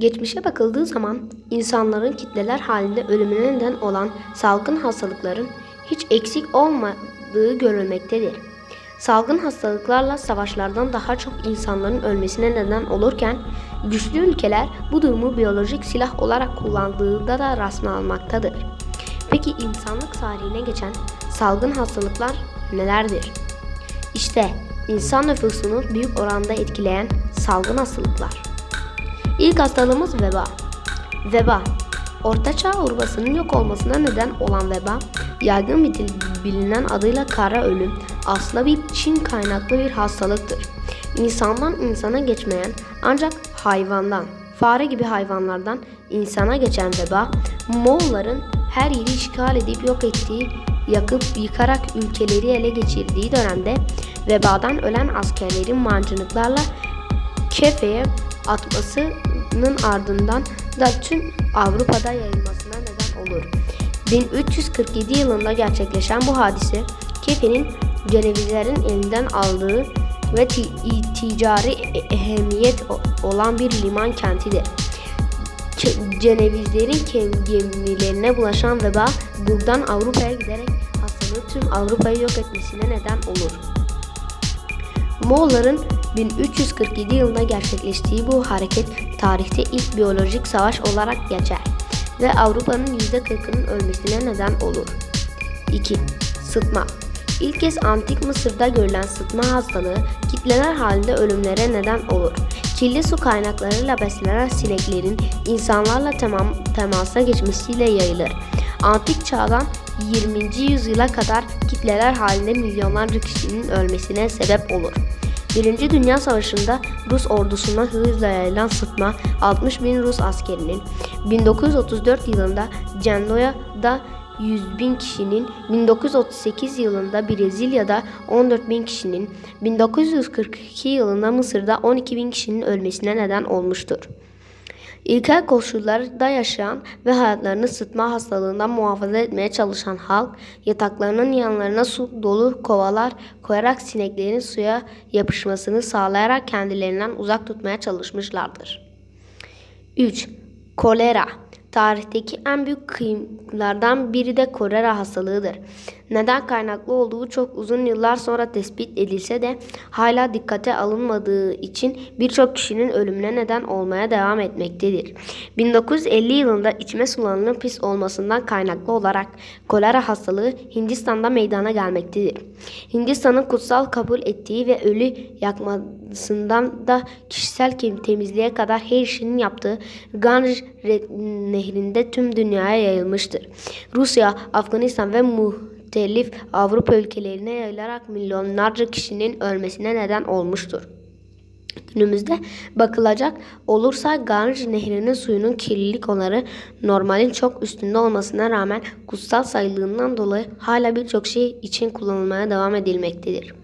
Geçmişe bakıldığı zaman insanların kitleler halinde ölümüne neden olan salgın hastalıkların hiç eksik olmadığı görülmektedir. Salgın hastalıklarla savaşlardan daha çok insanların ölmesine neden olurken güçlü ülkeler bu durumu biyolojik silah olarak kullandığında da rastlanmaktadır. Peki insanlık tarihine geçen salgın hastalıklar nelerdir? İşte insan nüfusunu büyük oranda etkileyen salgın hastalıklar. İlk hastalığımız veba. Veba, Ortaçağ Avrupa'sının yok olmasına neden olan veba, yaygın bir bilinen adıyla kara ölüm, aslında bir Çin kaynaklı bir hastalıktır. İnsandan insana geçmeyen ancak hayvandan, fare gibi hayvanlardan insana geçen veba, Moğolların her yeri işgal edip yok ettiği, yakıp yıkarak ülkeleri ele geçirdiği dönemde vebadan ölen askerlerin mancınıklarla kefeye atmasının ardından da tüm Avrupa'da yayılmasına neden olur. 1347 yılında gerçekleşen bu hadise Kefe'nin Cenevizlerin elinden aldığı ve ti- ticari e- ehemmiyet olan bir liman kentidir. Ke- Cenevizlerin gemilerine bulaşan veba buradan Avrupa'ya giderek hastalığı tüm Avrupa'yı yok etmesine neden olur. Moğolların 1347 yılında gerçekleştiği bu hareket tarihte ilk biyolojik savaş olarak geçer ve Avrupa'nın %40'ının ölmesine neden olur. 2. Sıtma İlk kez Antik Mısır'da görülen sıtma hastalığı kitleler halinde ölümlere neden olur. Kirli su kaynaklarıyla beslenen sineklerin insanlarla tamam, temasa geçmesiyle yayılır. Antik çağdan 20. yüzyıla kadar kitleler halinde milyonlarca kişinin ölmesine sebep olur. Birinci Dünya Savaşı'nda Rus ordusuna hızla yayılan sıtma 60 bin Rus askerinin 1934 yılında Cendoya'da 100 bin kişinin, 1938 yılında Brezilya'da 14 bin kişinin, 1942 yılında Mısır'da 12 bin kişinin ölmesine neden olmuştur. İlkel koşullarda yaşayan ve hayatlarını sıtma hastalığından muhafaza etmeye çalışan halk, yataklarının yanlarına su dolu kovalar koyarak sineklerin suya yapışmasını sağlayarak kendilerinden uzak tutmaya çalışmışlardır. 3. Kolera Tarihteki en büyük kıyımlardan biri de kolera hastalığıdır. Neden kaynaklı olduğu çok uzun yıllar sonra tespit edilse de hala dikkate alınmadığı için birçok kişinin ölümüne neden olmaya devam etmektedir. 1950 yılında içme sularının pis olmasından kaynaklı olarak kolera hastalığı Hindistan'da meydana gelmektedir. Hindistan'ın kutsal kabul ettiği ve ölü yakmasından da kişisel temizliğe kadar her işinin yaptığı Ganj nehrinde tüm dünyaya yayılmıştır. Rusya, Afganistan ve muhtelif Avrupa ülkelerine yayılarak milyonlarca kişinin ölmesine neden olmuştur. Günümüzde bakılacak olursa Ganj nehrinin suyunun kirlilik onarı normalin çok üstünde olmasına rağmen kutsal sayıldığından dolayı hala birçok şey için kullanılmaya devam edilmektedir.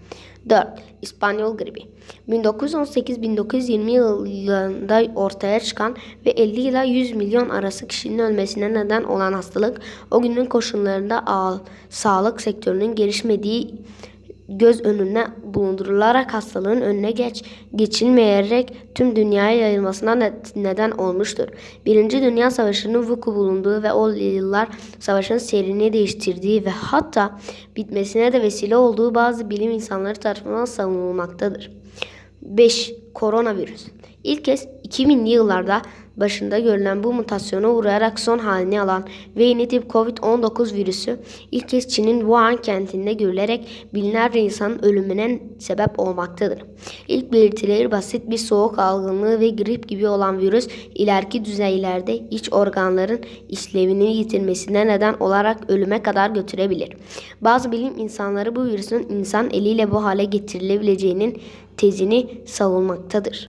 4. İspanyol gribi 1918-1920 yılında ortaya çıkan ve 50 ila 100 milyon arası kişinin ölmesine neden olan hastalık o günün koşullarında ağ, sağlık sektörünün gelişmediği göz önüne bulundurularak hastalığın önüne geç geçilmeyerek tüm dünyaya yayılmasına ne- neden olmuştur. Birinci Dünya Savaşı'nın vuku bulunduğu ve o yıllar savaşın seyrini değiştirdiği ve hatta bitmesine de vesile olduğu bazı bilim insanları tarafından savunulmaktadır. 5. Koronavirüs İlk kez 2000'li yıllarda başında görülen bu mutasyona uğrayarak son halini alan ve yeni tip COVID-19 virüsü ilk kez Çin'in Wuhan kentinde görülerek binlerce insanın ölümüne sebep olmaktadır. İlk belirtileri basit bir soğuk algınlığı ve grip gibi olan virüs ileriki düzeylerde iç organların işlevini yitirmesine neden olarak ölüme kadar götürebilir. Bazı bilim insanları bu virüsün insan eliyle bu hale getirilebileceğinin tezini savunmaktadır bulunmaktadır.